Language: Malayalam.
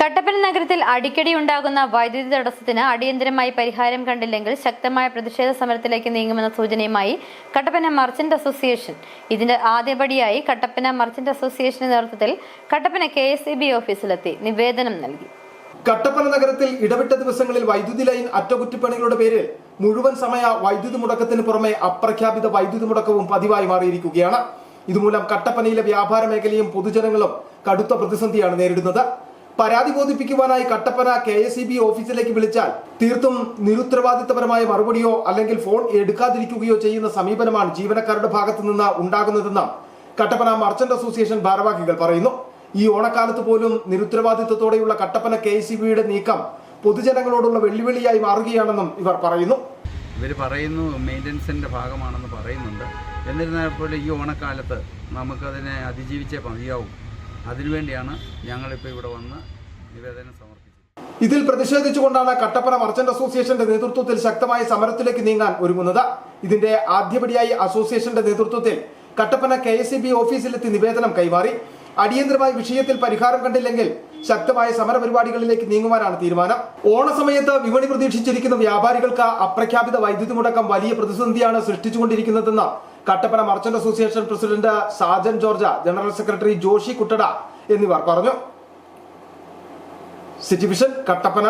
കട്ടപ്പന നഗരത്തിൽ അടിക്കടി ഉണ്ടാകുന്ന വൈദ്യുതി തടസ്സത്തിന് അടിയന്തരമായി പരിഹാരം കണ്ടില്ലെങ്കിൽ ശക്തമായ പ്രതിഷേധ സമരത്തിലേക്ക് നീങ്ങുമെന്ന സൂചനയുമായി കട്ടപ്പന മർച്ചന്റ് അസോസിയേഷൻ. ഇതിന്റെ ആദ്യപടിയായി കട്ടപ്പന മർച്ചന്റ് അസോസിയേഷന്റെ നേതൃത്വത്തിൽ കട്ടപ്പന കെ ഓഫീസിലെത്തി നിവേദനം നൽകി. കട്ടപ്പന നഗരത്തിൽ ഇടവിട്ട ദിവസങ്ങളിൽ വൈദ്യുതി ലൈൻ അറ്റകുറ്റപ്പണികളുടെ പേരിൽ മുഴുവൻ സമയ വൈദ്യുതി മുടക്കത്തിന് പുറമെ അപ്രഖ്യാപിത വൈദ്യുതി മുടക്കവും പതിവായി മാറിയിരിക്കുകയാണ്. ഇതുമൂലം കട്ടപ്പനയിലെ വ്യാപാര മേഖലയും പൊതുജനങ്ങളും കടുത്ത പ്രതിസന്ധിയാണ് നേരിടുന്നത്. പരാതി ബോധിപ്പിക്കുവാനായി Kattappana K S E B ഓഫീസിലേക്ക് വിളിച്ചാൽ തീർത്തും നിരുത്തരവാദിത്തപരമായ മറുപടിയോ അല്ലെങ്കിൽ ഫോൺ എടുക്കാതിരിക്കുകയോ ചെയ്യുന്ന സമീപനമാണ് ജീവനക്കാരുടെ ഭാഗത്തു നിന്ന് ഉണ്ടാകുന്നതെന്ന് കട്ടപ്പന മർച്ചന്റ് അസോസിയേഷൻ ഭാരവാഹികൾ പറയുന്നു. ഈ ഓണക്കാലത്ത് പോലും നിരുത്തരവാദിത്വത്തോടെയുള്ള കട്ടപ്പന കെ എസ് ബിയുടെ നീക്കം പൊതുജനങ്ങളോടുള്ള വെല്ലുവിളിയായി മാറുകയാണെന്നും ഇവർ പറയുന്നു. ഇവർ പറയുന്നു മെയിന്റനൻസിന്റെ ഭാഗമാണെന്ന് പറയുന്നുണ്ട്. എന്നിരുന്നാൽ പോലും ഈ ഓണക്കാലത്ത് നമുക്കതിനെ അതിജീവിച്ചേ മതിയാവും. അതിനുവേണ്ടിയാണ് ഞങ്ങളിപ്പോൾ ഇവിടെ വന്ന് നിവേദനം സമർപ്പിച്ചത്. ഇതിൽ പ്രതിഷേധിച്ചുകൊണ്ടാണ് കട്ടപ്പന മർച്ചന്റ് അസോസിയേഷന്റെ നേതൃത്വത്തിൽ ശക്തമായ സമരത്തിലേക്ക് നീങ്ങാൻ ഒരുങ്ങുന്നത്. ഇതിന്റെ ആദ്യപടിയായി അസോസിയേഷന്റെ നേതൃത്വത്തിൽ കട്ടപ്പന കെ എസ് ഓഫീസിലെത്തി നിവേദനം കൈമാറി. അടിയന്തരമായി വിഷയത്തിൽ പരിഹാരം കണ്ടില്ലെങ്കിൽ ശക്തമായ സമരപരിപാടികളിലേക്ക് നീങ്ങുവാനാണ് തീരുമാനം. ഓണസമയത്ത് വിപണി പ്രതീക്ഷിച്ചിരിക്കുന്ന വ്യാപാരികൾക്ക് അപ്രഖ്യാപിത വൈദ്യുതി മുടക്കം വലിയ പ്രതിസന്ധിയാണ് സൃഷ്ടിച്ചുകൊണ്ടിരിക്കുന്നതെന്ന് Kattappana merchant association president Sajan George general secretary Joshi Kuttada എന്നിവർ പറഞ്ഞു. City vision Kattappana.